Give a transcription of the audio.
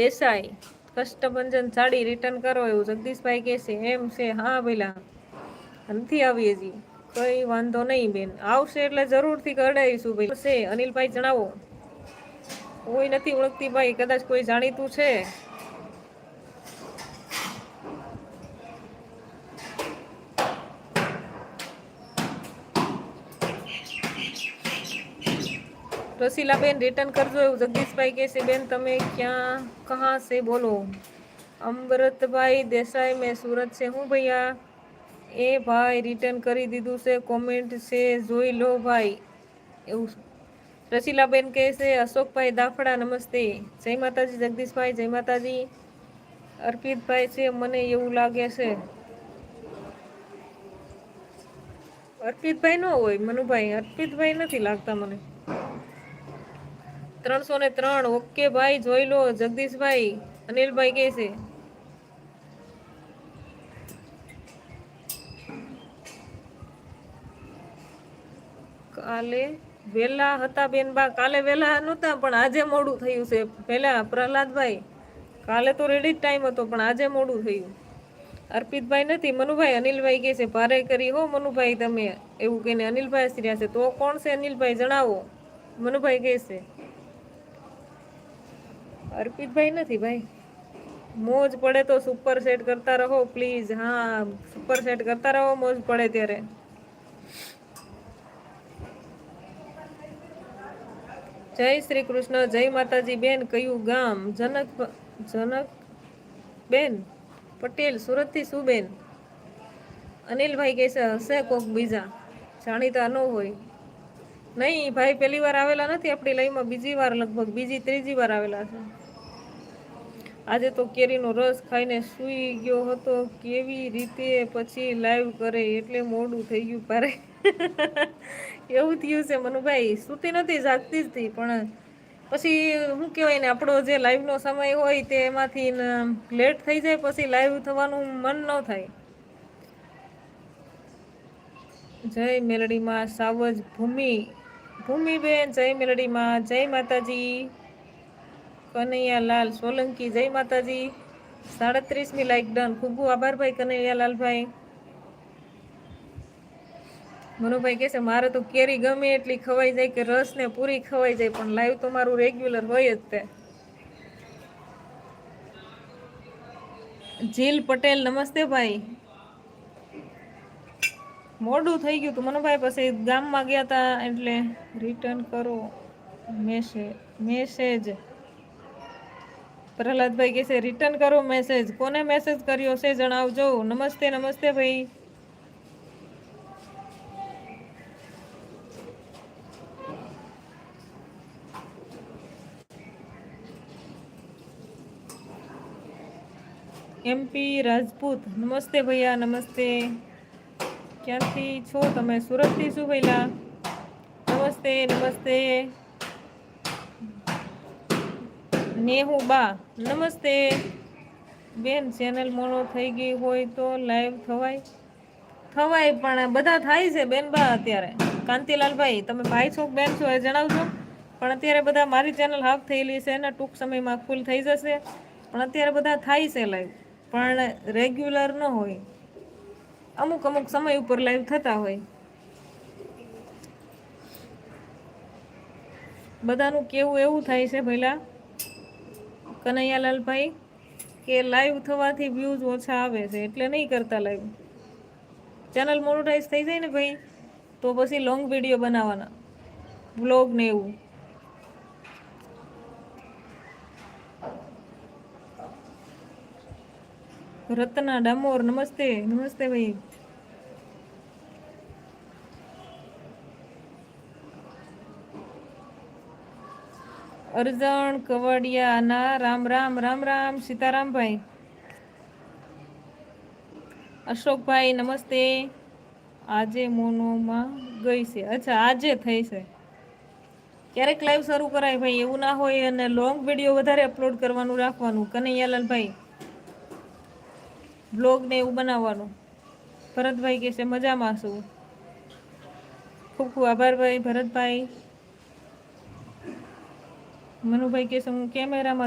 Desai Kashtabhanjan sari return કરો એવું જગદીશભાઈ કહે એમ છે, હા પેલા નથી આવી હજી કઈ વાંધો નહીં બેન, આવશે એટલે જરૂરથી કરડાવીશું ભાઈ છે અનિલભાઈ જણાવો. કોઈ નથી ઓળખતી ભાઈ, કદાચ કોઈ જાણીતું છે? રસીલાબેન રિટર્ન કરજો એવું જગદીશભાઈ કહે છે બેન તમે ક્યાં કહા સે બોલો અમૃતભાઈ દેસાઈ મેં સુરત છે હું ભૈયા એ ભાઈ રિટર્ન કરી દીધું છે કોમેન્ટ છે જોઈ લો ભાઈ એવું રસીલાબેન કહે છે અશોકભાઈ દાફડા નમસ્તે જય માતાજી જગદીશભાઈ જય માતાજી અર્પિતભાઈ છે મને એવું લાગે છે અર્પિતભાઈ ન હોય મનુભાઈ અર્પિતભાઈ નથી લાગતા મને ત્રણસો ને ત્રણ. ઓકે ભાઈ, જોઈ લો. જગદીશભાઈ, અનિલભાઈ કે છે. કાલે વેલા હતા બેનબા કાલે વેલા નહોતા, પણ આજે મોડું થયું છે. પહેલા પ્રહલાદભાઈ, કાલે તો રેડી જ ટાઈમ હતો, પણ આજે મોડું થયું. અર્પિતભાઈ નથી, મનુભાઈ, અનિલભાઈ કહે છે, ભારે કરી હો, મનુભાઈ, તમે. એવું કહીને અનિલભાઈ હસી છે. તો કોણ છે, અનિલભાઈ? જણાવો. મનુભાઈ કહે છે. અર્પિતભાઈ નથી ભાઈ. મોજ પડે તો સુપર સેટ કરતા રહો પ્લીઝ હા સુપર સેટ કરતા રહો, મોજ પડે ત્યારે. જય શ્રી કૃષ્ણ, જય માતાજી. બેન, કયું ગામ? જનક જનક, બેન, પટેલ, સુરતથી શું બેન? અનિલભાઈ કહેશે હશે કોક બીજા. જાણીતા ન હોય. નહીં, ભાઈ પહેલી વાર આવેલા નથી આપણી લાઈવમાં બીજી વાર લગભગ, બીજી, ત્રીજી વાર આવેલા છે. આજે તો કેરીનો રસ ખાઈને સૂઈ ગયો હતો, કેવી રીતે પછી લાઈવ કરે એટલે મોડું થઈ ગયું પારે એવું થયું છે મનુભાઈ, સૂતી નથી, જાગતી જ હતી, પણ પછી શું કહેવાય ને, આપણો જે લાઈવનો સમય હોય તે એમાંથી લેટ થઈ જાય, પછી લાઈવ થવાનું મન ન થાય. જય મેલડીમાં સાવજ ભૂમિ, ભૂમિબેન જય મેલડીમાં, જય માતાજી. કનૈયાલાલ સોલંકી, જય માતાજી. સાડત્રીસમી લાઈક ડન. ખૂબ ખૂબ આભાર ભાઈ કનૈયાલાલભાઈ. મનુભાઈ કહે છે, મારે તો કેરી ગમે એટલી ખવાઈ જાય કે રસ ને પૂરી ખવાઈ જાય, પણ લાઈવ તો મારું રેગ્યુલર હોય જ તે. જીલ પટેલ, નમસ્તે ભાઈ. મોડું થઈ ગયું હતું. મનુભાઈ પછી ગામમાં ગયા હતા એટલે રિટર્ન કરો. મેસેજ મેસેજ પ્રહલાદભાઈ કહે છે રિટર્ન કરો મેસેજ કોને મેસેજ કર્યો છે જણાવજો. નમસ્તે નમસ્તે ભાઈ. એમપી રાજપૂત. નમસ્તે ભૈયા, નમસ્તે. ક્યાંથી છો? તમે સુરતથી શું ભૈલા નમસ્તે નમસ્તે. નેહુ બા, નમસ્તે. બેન, ચેનલ મોડો થઈ ગઈ હોય તો લાઈવ થવાય? થવાય પણ બધા થાય છે બેન બા અત્યારે. કાંતિલાલભાઈ, તમે ભાઈ છો બેન છો એ જણાવજો. પણ અત્યારે બધા મારી ચેનલ હાફ થયેલી છે ને, ટૂંક સમયમાં ફૂલ થઈ જશે. પણ અત્યારે બધા થાય છે લાઈવ પણ રેગ્યુલર ન હોય. અમુક અમુક સમય ઉપર લાઈવ થતા હોય. બધાનું કેવું એવું થાય છે પહેલા કનૈયાલાલભાઈ, કે લાઈવ થવાથી વ્યૂઝ ઓછા આવે છે, એટલે નહીં કરતા લાઈવ ચેનલ મોનોટાઈઝ થઈ જાય ને ભાઈ, તો પછી લોંગ વીડિયો બનાવવાના. વ્લોગ ને એવું. રત્ના ડામોર, નમસ્તે નમસ્તે ભાઈ. અરજણ કવડિયાના રામ રામ રામ રામ, સીતારામભાઈ. અશોકભાઈ, નમસ્તે. આજે મોનોમાં ગઈ છે. અચ્છા, આજે થઈ છે. ક્યારેક લાઈવ શરૂ કરાય ભાઈ, એવું ના હોય અને લોંગ વીડિયો વધારે અપલોડ કરવાનું, રાખવાનું. કનૈયાલાલભાઈ બ્લોગને એવું બનાવવાનું. ભરતભાઈ કહે છે, મજામાં છું. ખૂબ ખૂબ આભાર ભાઈ, ભરતભાઈ. મનુભાઈ કે હું કેમેરામાં